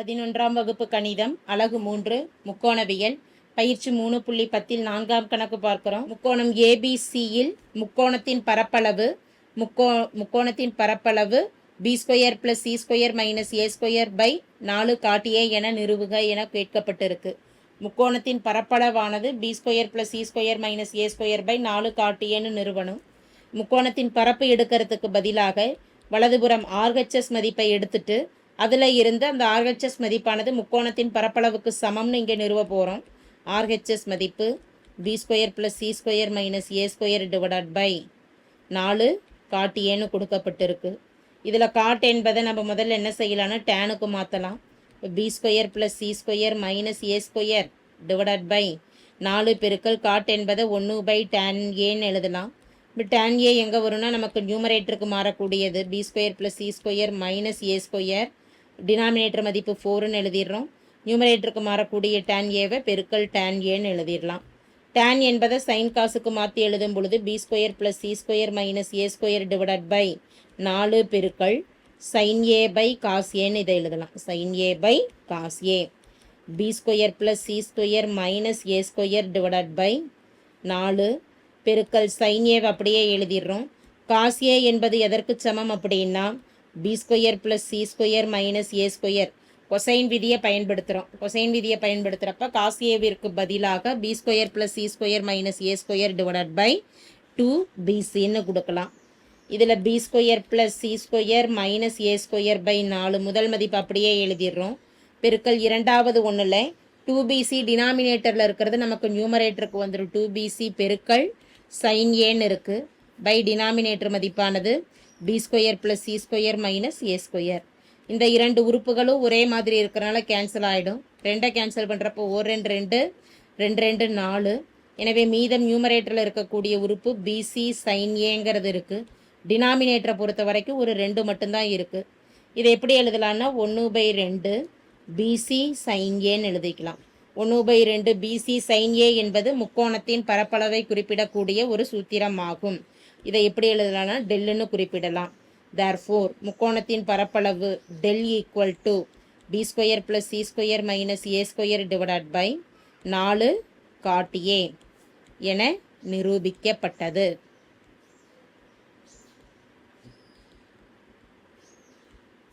பதினொன்றாம் வகுப்பு கணிதம் அலகு மூன்று முக்கோணவியல். பயிற்சி மூணு புள்ளி பத்தில் நான்காம் கணக்கு பார்க்கிறோம். முக்கோணம் ஏபிசியில் முக்கோணத்தின் பரப்பளவு முக்கோ முக்கோணத்தின் பரப்பளவு B square plus C square minus A square by நாலு காட்டியே என நிறுவுக என கேட்கப்பட்டிருக்கு. முக்கோணத்தின் பரப்பளவானது B square plus C square minus A square by நாலு காட்டியேன்னு நிறுவனம் முக்கோணத்தின் பரப்பு எடுக்கிறதுக்கு பதிலாக வலதுபுறம் ஆர்ஹெச்எஸ் மதிப்பை எடுத்துட்டு அதில் இருந்து அந்த ஆர்ஹெச்எஸ் மதிப்பானது முக்கோணத்தின் பரப்பளவுக்கு சமம்னு இங்கே நிறுவ போகிறோம் ஆர்ஹெச்எஸ் மதிப்பு B square plus C square minus A square divided by நாலு காட்டு ஏன்னு கொடுக்கப்பட்டிருக்கு. இதில் காட் என்பதை நம்ம முதல்ல என்ன செய்யலாம்னா டேனுக்கு மாற்றலாம் B square plus C square minus A square divided by நாலு பெருக்கள் காட் என்பதை ஒன்று பை டேன் ஏன்னு எழுதலாம். இப்போ டேன் ஏ எங்கே வரும்னா நமக்கு நியூமரேட்டருக்கு மாறக்கூடியது. B square plus C square minus A square denominator மதிப்பு ஃபோருன்னு எழுதிடுறோம். நியூமரேட்டருக்கு மாறக்கூடிய டேன் ஏவை பெருக்கல் டேன் ஏன்னு எழுதிடலாம். டேன் என்பதை சைன் காசுக்கு மாற்றி எழுதும் பொழுது B square plus C square minus A square divided by நாலு பெருக்கல் சைன் ஏ பை காஸ் ஏன்னு இதை எழுதலாம். Sine A by cos A B square plus C square minus A square divided by நாலு பெருக்கல் சைன் ஏவை அப்படியே எழுதிடுறோம். காஸ் ஏ என்பது எதற்கு சமம் அப்படின்னா B square plus C square minus A square cosine விதியை பயன்படுத்துகிறோம் கொசைன் விதியை பயன்படுத்துகிறப்ப காஸ் ஏவிற்கு பதிலாக B square plus C square minus A square divided by two பிசின்னு கொடுக்கலாம். இதில் B square plus C square minus A square by நாலு முதல் மதிப்பு அப்படியே எழுதிடுறோம். பெருக்கல் இரண்டாவது ஒன்றில் டூ பிசி டினாமினேட்டரில் இருக்கிறது நமக்கு நியூமரேட்டருக்கு வந்துடும் டூ பிசி பெருக்கல் சைன் ஏன்னு இருக்குது பை டினாமினேட்டர் மதிப்பானது B square plus C square minus A square இந்த இரண்டு உறுப்புகளும் ஒரே மாதிரி இருக்கிறனால கேன்சல் ஆகிடும் ரெண்டை கேன்சல் பண்ணுறப்போ ஒரு ரெண்டு ரெண்டு ரெண்டு ரெண்டு நாலு. எனவே மீதம் நியூமரேட்டரில் இருக்கக்கூடிய உறுப்பு பிசி சைன் ஏங்கிறது இருக்குது டினாமினேட்டரை பொறுத்த வரைக்கும் ஒரு ரெண்டு மட்டும்தான் இருக்குது இதை எப்படி எழுதலாம்னா ஒன்று பை ரெண்டு பிசி சைன் ஏன்னு எழுதிக்கலாம். ஒன்று பை ரெண்டு பிசி சைன் ஏ என்பது முக்கோணத்தின் பரப்பளவை குறிப்பிடக்கூடிய ஒரு சூத்திரமாகும். இதை எப்படி எழுதலாம்னா டெல்லுன்னு குறிப்பிடலாம். தேர்ஃபோர் முக்கோணத்தின் பரப்பளவு del equal to B square plus C square minus A square divide by நாலு காட் ஏ என நிரூபிக்கப்பட்டது.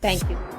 Thank you